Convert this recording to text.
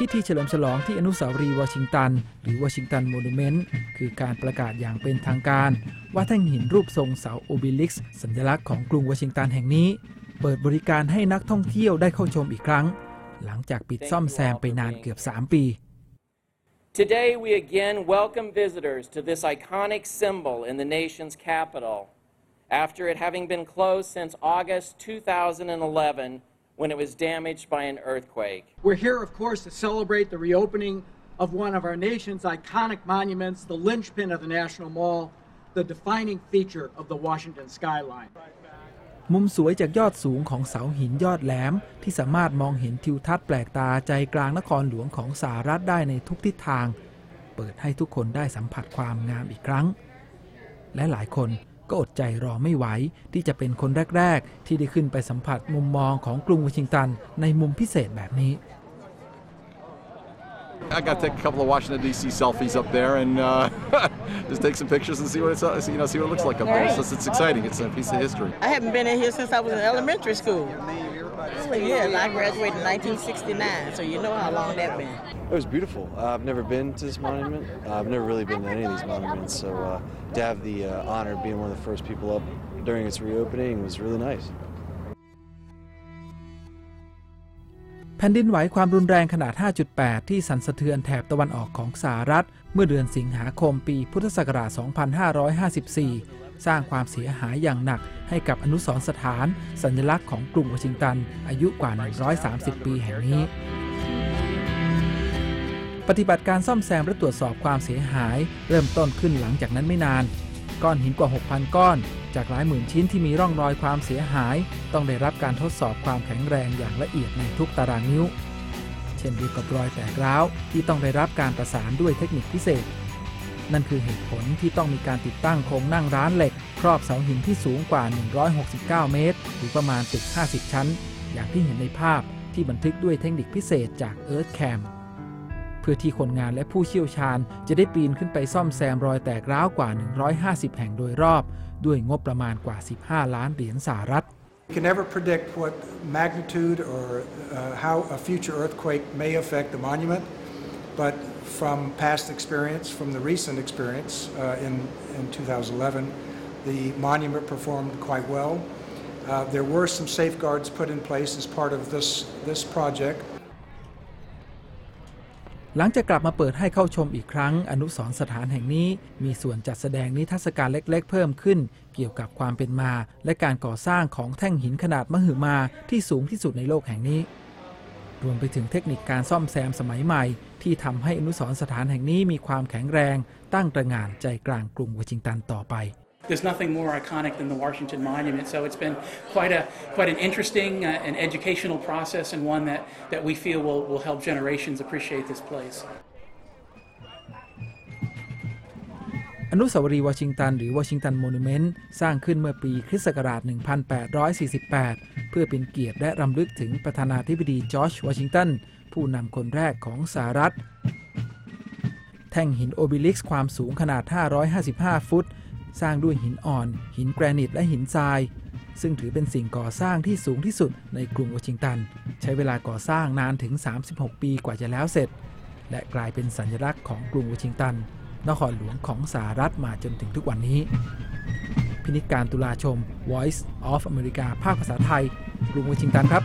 พิธีเฉลิมฉลองที่อนุสาวรีย์วอชิงตัน หรือวอชิงตันโมนูเมนต์คือการประกาศอย่างเป็นทางการ ว่าแท่งหินรูปทรงเสาโอบิลิกซ์สัญลักษณ์ของกรุงวอชิงตันแห่งนี้ เปิดบริการให้นักท่องเที่ยวได้เข้าชมอีกครั้ง หลังจากปิดซ่อมแซมไปนานเกือบ 3 ปี Today, we again welcome visitors to this iconic symbol in the nation's capital after it having been closed since August 2011 when it was damaged by an earthquake. We're here, of course, to celebrate the reopening of one of our nation's iconic monuments, the linchpin of the National Mall, the defining feature of the Washington skyline. มุมสวยจากยอดสูงของเสาหินยอดแหลม ที่สามารถมองเห็นทิวทัศน์แปลกตาใจกลางนครหลวงของสหรัฐได้ในทุกทิศทาง เปิดให้ทุกคนได้สัมผัสความงามอีกครั้ง และหลายคน ก็อดใจรอไม่ไหวที่จะเป็นคนแรก ๆ ที่ได้ขึ้นไปสัมผัสมุมมองของกรุงวอชิงตัน ในมุมพิเศษแบบนี้ I got to take a couple of Washington D.C. selfies up there and uh, just take some pictures and see what it's uh, you know see what it looks like up there. So it's, it's exciting. It's a piece of history. I haven't been in here since I was in elementary school. Yeah, and I graduated in 1969, so you know how long that been. It was beautiful. Uh, I've never been to this monument. Uh, I've never really been to any of these monuments, so uh, to have the uh, honor of being one of the first people up during its reopening was really nice. แผ่นดินไหวความรุนแรงขนาด 5.8 ที่สั่นสะเทือนแถบตะวันออกของสหรัฐ เมื่อเดือนสิงหาคมปีพุทธศักราช 2554 สร้างความเสียหายอย่างหนักให้กับอนุสรณ์สถานสัญลักษณ์ของกรุงวอชิงตัน อายุกว่า 130 ปีแห่งนี้ ปฏิบัติการซ่อมแซมและตรวจสอบความเสียหาย เริ่มต้นขึ้นหลังจากนั้นไม่นาน ก้อนหินกว่า 6,000 ก้อน จากหลายหมื่นชิ้นที่มีร่องรอยความเสียหาย ต้องได้รับการทดสอบความแข็งแรงอย่างละเอียดในทุกตารางนิ้ว เช่นเดียวกับรอยแตกร้าวที่ต้องได้รับการประสานด้วยเทคนิคพิเศษ นั่นคือเหตุผลที่ต้องมีการติดตั้งโครงนั่งร้านเหล็ก ครอบเสาหินที่สูงกว่า 169 เมตร หรือประมาณตึก 50 ชั้น อย่างที่เห็นในภาพที่บันทึกด้วยเทคนิคพิเศษจาก EarthCam เพื่อที่คนงานและผู้เชี่ยวชาญ จะได้ปีนขึ้นไปซ่อมแซมรอยแตกร้าวกว่า 150 แห่งโดยรอบ ด้วยงบประมาณกว่า 15 ล้านเหรียญสหรัฐ You can never predict what magnitude or uh, how a future earthquake may affect the monument, but from past experience, from the recent experience uh, in, in 2011, the monument performed quite well. Uh, there were some safeguards put in place as part of this, this project. หลังจากกลับมาเปิดให้เข้าชมอีกครั้ง อนุสรสถานแห่งนี้มีส่วนจัดแสดงนิทรรศการเล็ก ๆ เพิ่มขึ้น เกี่ยวกับความเป็นมา และการก่อสร้างของแท่งหินขนาดมหึมาที่สูงที่สุดในโลกแห่งนี้ รวมไปถึงเทคนิคการซ่อมแซมสมัยใหม่ ที่ทำให้อนุสรสถานแห่งนี้มีความแข็งแรง ตั้งตระหง่านใจกลางกรุงวอชิงตันต่อไป There's nothing more iconic than the Washington Monument, so it's been quite a quite an interesting uh, and educational process, and one that, that we feel will, will help generations appreciate this place. อนุสาวรีย์วอชิงตันหรือวอชิงตันโมนูเมนต์สร้างขึ้นเมื่อปีคริสต์ศักราช 1848 เพื่อเป็นเกียรติและรำลึกถึงประธานาธิบดีจอร์จวอชิงตัน ผู้นำคนแรกของสหรัฐ แท่งหินโอบิลิกซ์ความสูงขนาด 555 ฟุต สร้างด้วยหินอ่อน หินแกรนิตและหินทราย ซึ่งถือเป็นสิ่งก่อสร้างที่สูงที่สุดในกรุงวอชิงตัน ใช้เวลาก่อสร้างนานถึง 36 ปีกว่าจะแล้วเสร็จ และกลายเป็นสัญลักษณ์ของกรุงวอชิงตัน นครหลวงของสหรัฐมาจนถึงทุกวันนี้ พินิจการตุลาชม Voice of America ภาคภาษาไทยกรุงวอชิงตันครับ